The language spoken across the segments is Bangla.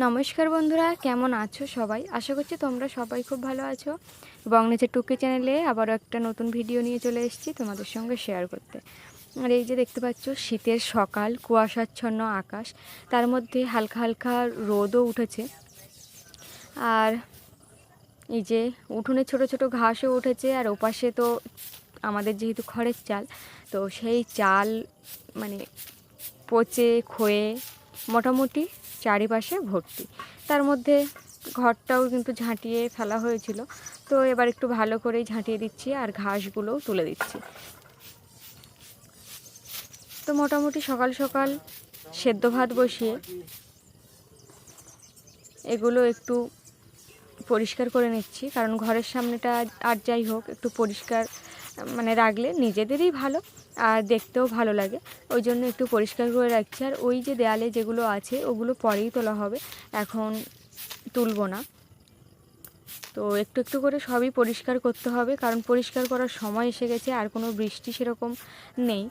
নমস্কার বন্ধুরা, কেমন আছো সবাই? আশা করছি তোমরা সবাই খুব ভালো আছো। এবং নিচে টুকি চ্যানেলে আবারও একটা নতুন ভিডিও নিয়ে চলে এসেছি তোমাদের সঙ্গে শেয়ার করতে। আর এই যে দেখতে পাচ্ছ, শীতের সকাল, কুয়াশাচ্ছন্ন আকাশ, তার মধ্যে হালকা হালকা রোদও উঠেছে। আর এই যে উঠোনে ছোট ছোট ঘাসও উঠেছে, আর ওপাশে তো আমাদের যেহেতু খড়ের চাল, তো সেই চাল মানে পচে, ক্ষয়ে মোটামুটি চারিপাশে ভর্তি। তার মধ্যে ঘরটাও কিন্তু ঝাঁটিয়ে ফেলা হয়েছিল। তো এবার একটু ভালো করেই ঝাঁটিয়ে দিচ্ছি আর ঘাসগুলোও তুলে দিচ্ছি। তো মোটামুটি সকাল সকাল সেদ্ধ ভাত বসিয়ে এগুলো একটু পরিষ্কার করে নিচ্ছি। কারণ ঘরের সামনেটা আর যাই হোক, একটু পরিষ্কার মানে রাখলে নিজেদেরই ভালো। আর দেখতেও ভালো লাগে। ওই জন্য একটু পরিষ্কার করে রাখছি। আর ওই যে দেয়ালে যেগুলো আছে, ওগুলো পরেই তোলা হবে। এখন তুলব না। তো একটু একটু করে সবই পরিষ্কার করতে হবে, কারণ পরিষ্কার করার সময় এসে গেছে, আর কোনো বৃষ্টি সেরকম নেই।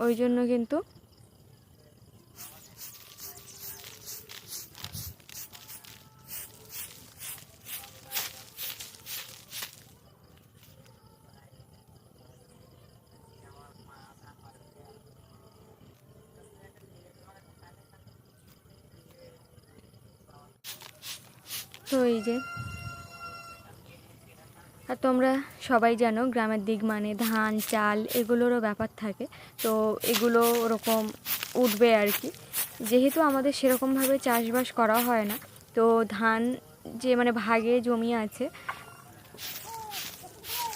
ওই জন্য কিন্তু তো এই যে। আর তোমরা সবাই জানো গ্রামের দিক মানে ধান, চাল এগুলোরও ব্যাপার থাকে। তো এগুলো ওরকম উঠবে আর কি। যেহেতু আমাদের সেরকমভাবে চাষবাস করা হয় না, তো ধান যে মানে ভাগে জমি আছে,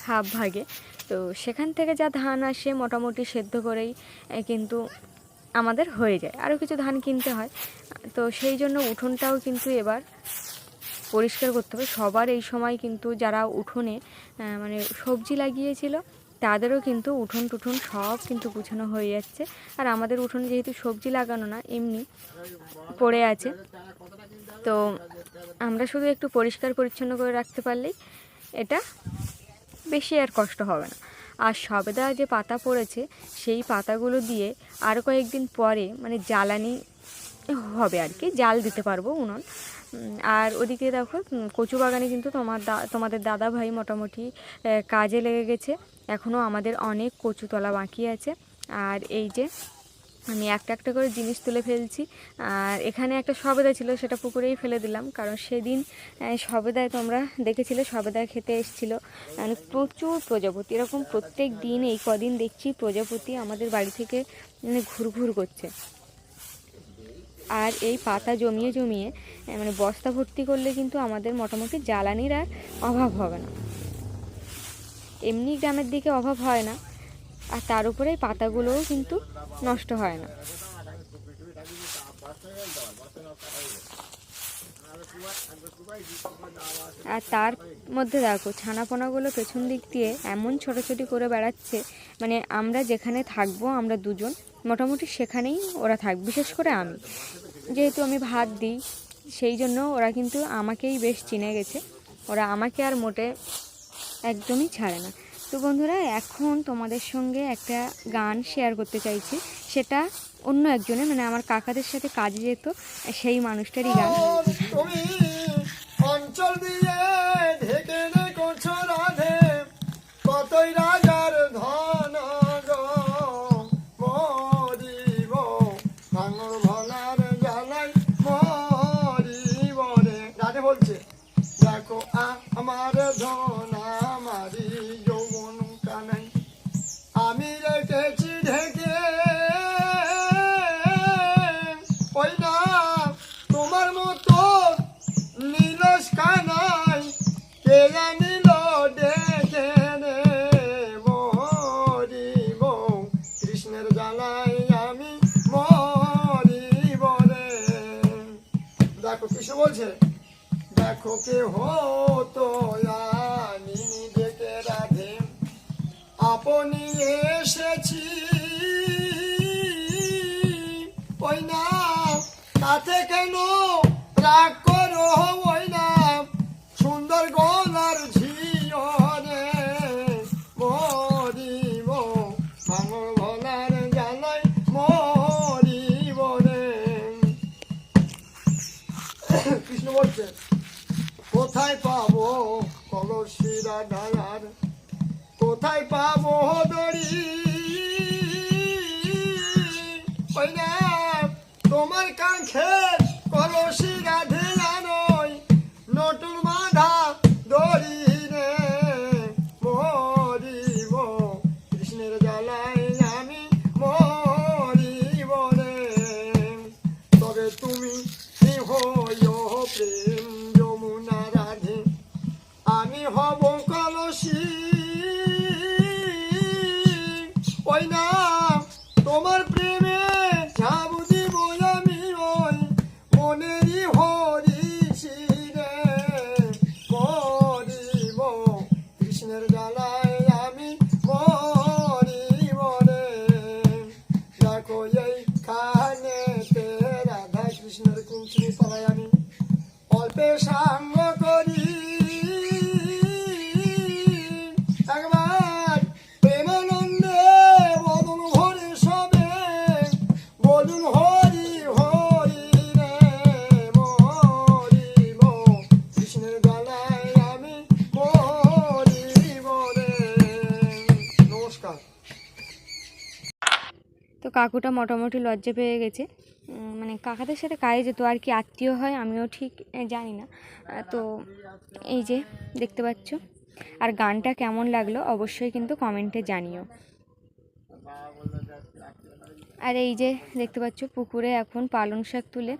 হাফ ভাগে, তো সেখান থেকে যা ধান আসে মোটামুটি সেদ্ধ করেই কিন্তু আমাদের হয়ে যায়। আরও কিছু ধান কিনতে হয়। তো সেই জন্য উঠোনটাও কিন্তু এবার পরিষ্কার করতে হবে। সবার এই সময় কিন্তু যারা উঠোনে মানে সবজি লাগিয়েছিল, তাদেরও কিন্তু উঠোন টুঠোন সব কিন্তু গুছানো হয়ে যাচ্ছে। আর আমাদের উঠোনে যেহেতু সবজি লাগানো না, এমনি পড়ে আছে। তো আমরা শুধু একটু পরিষ্কার পরিচ্ছন্ন করে রাখতে পারলেই এটা বেশি আর কষ্ট হবে না। আর সবেদা যে পাতা পড়েছে, সেই পাতাগুলো দিয়ে আর কয়েকদিন পরে মানে জ্বালানি হবে আর কি, জাল দিতে পারব উনুন। আর ওদিকে দেখো কচু বাগানে কিন্তু তোমার তোমাদের দাদা ভাই মোটামুটি কাজে লেগে গেছে। এখনও আমাদের অনেক কচু তলা বাকি আছে। আর এই যে, আমি একটা একটা করে জিনিস তুলে ফেলছি। আর এখানে একটা সবেদা ছিল, সেটা পুকুরেই ফেলে দিলাম। কারণ সেদিন সবেদায় তোমরা দেখেছিলে, সবেদা খেতে এসেছিল। মানে প্রচুর প্রজাপতি, এরকম প্রত্যেক দিন, এই কদিন দেখছি প্রজাপতি আমাদের বাড়ি থেকে মানে ঘুরঘুর করছে। আর এই পাতা জমিয়ে জমিয়ে মানে বস্তা ভর্তি করলে কিন্তু আমাদের মোটামুটি জ্বালানির আর অভাব হবে না। এমনি গ্রামের দিকে অভাব হয় না, আর তার উপরে এই পাতাগুলোও কিন্তু নষ্ট হয় না। আর তার মধ্যে দেখো, ছানাপোনাগুলো পেছন দিক দিয়ে এমন ছোটাছুটি করে বেড়াচ্ছে মানে আমরা যেখানে থাকব, আমরা দুজন মোটামুটি সেখানেই ওরা থাক, বিশেষ করে আমি। যেহেতু আমি ভাত দিই, সেই জন্য ওরা কিন্তু আমাকেই বেশ চিনে গেছে। ওরা আমাকে আর মোটে একদমই ছাড়ে না। তো বন্ধুরা, এখন তোমাদের সঙ্গে একটা গান শেয়ার করতে চাইছি। সেটা অন্য একজনের মানে আমার কাকাদের সাথে কাজে যেত, সেই মানুষটারই গান। আমার ধন দেখো কে হতো আমি ডেকে রাধে। আপনি এসেছি। ওই না, তাতে কেন রাগ করো ওই না? সুন্দর গলার ঝিয়রে মরিব ভাঙর ভলার জ্বালাই মরিব রে। কৃষ্ণ বলছে কোথায় পাবো কলসিরা ঢালার কোথায় পাবো দড়ি? তোমার কাঙ্ক্ষে কলসি সাঙ্গ করি কাকুটা মোটামুটি লজ্জা পেয়ে গেছে। মানে কাকাদের সাথে কাজে যেত, আর কি আত্মীয় হয় আমিও ঠিক জানি না। তো এই যে দেখতে পাচ্ছ। আর গানটা কেমন লাগল অবশ্যই কিন্তু কমেন্টে জানিও। আর এই যে দেখতে পাচ্ছ, পুকুরে এখন পালং শাক তুলে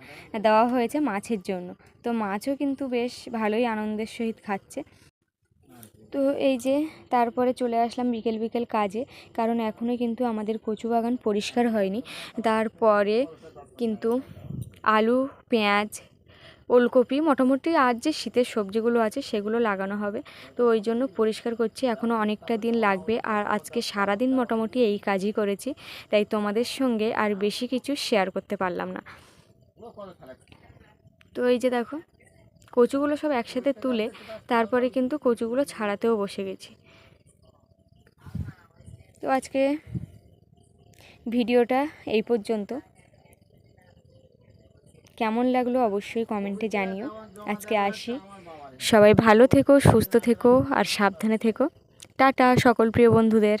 দেওয়া হয়েছে মাছের জন্য। তো মাছও কিন্তু বেশ ভালোই আনন্দের সহিত খাচ্ছে। তো এই যে তারপরে চলে আসলাম বিকেল বিকেল কাজে, কারণ এখনও কিন্তু আমাদের কচু বাগান পরিষ্কার হয়নি। তারপরে কিন্তু আলু, পেঁয়াজ, ওলকপি, মোটামুটি আর যে শীতের সবজিগুলো আছে সেগুলো লাগানো হবে। তো ওই জন্য পরিষ্কার করছি, এখনও অনেকটা দিন লাগবে আর আজকে সারাদিন মোটামুটি এই কাজই করেছি, তাই তোমাদের সঙ্গে আর বেশি কিছু শেয়ার করতে পারলাম না। তো এই যে দেখো কচুগুলো সব একসাথে তুলে তারপরে কিন্তু কচুগুলো ছাড়াতেও বসে গেছি। তো আজকে ভিডিওটা এই পর্যন্ত। কেমন লাগল অবশ্যই কমেন্টে জানিও। আজকে আসি। সবাই ভালো থেকো, সুস্থ থেকো, আর সাবধানে থেকো। টাটা সকল প্রিয় বন্ধুদের।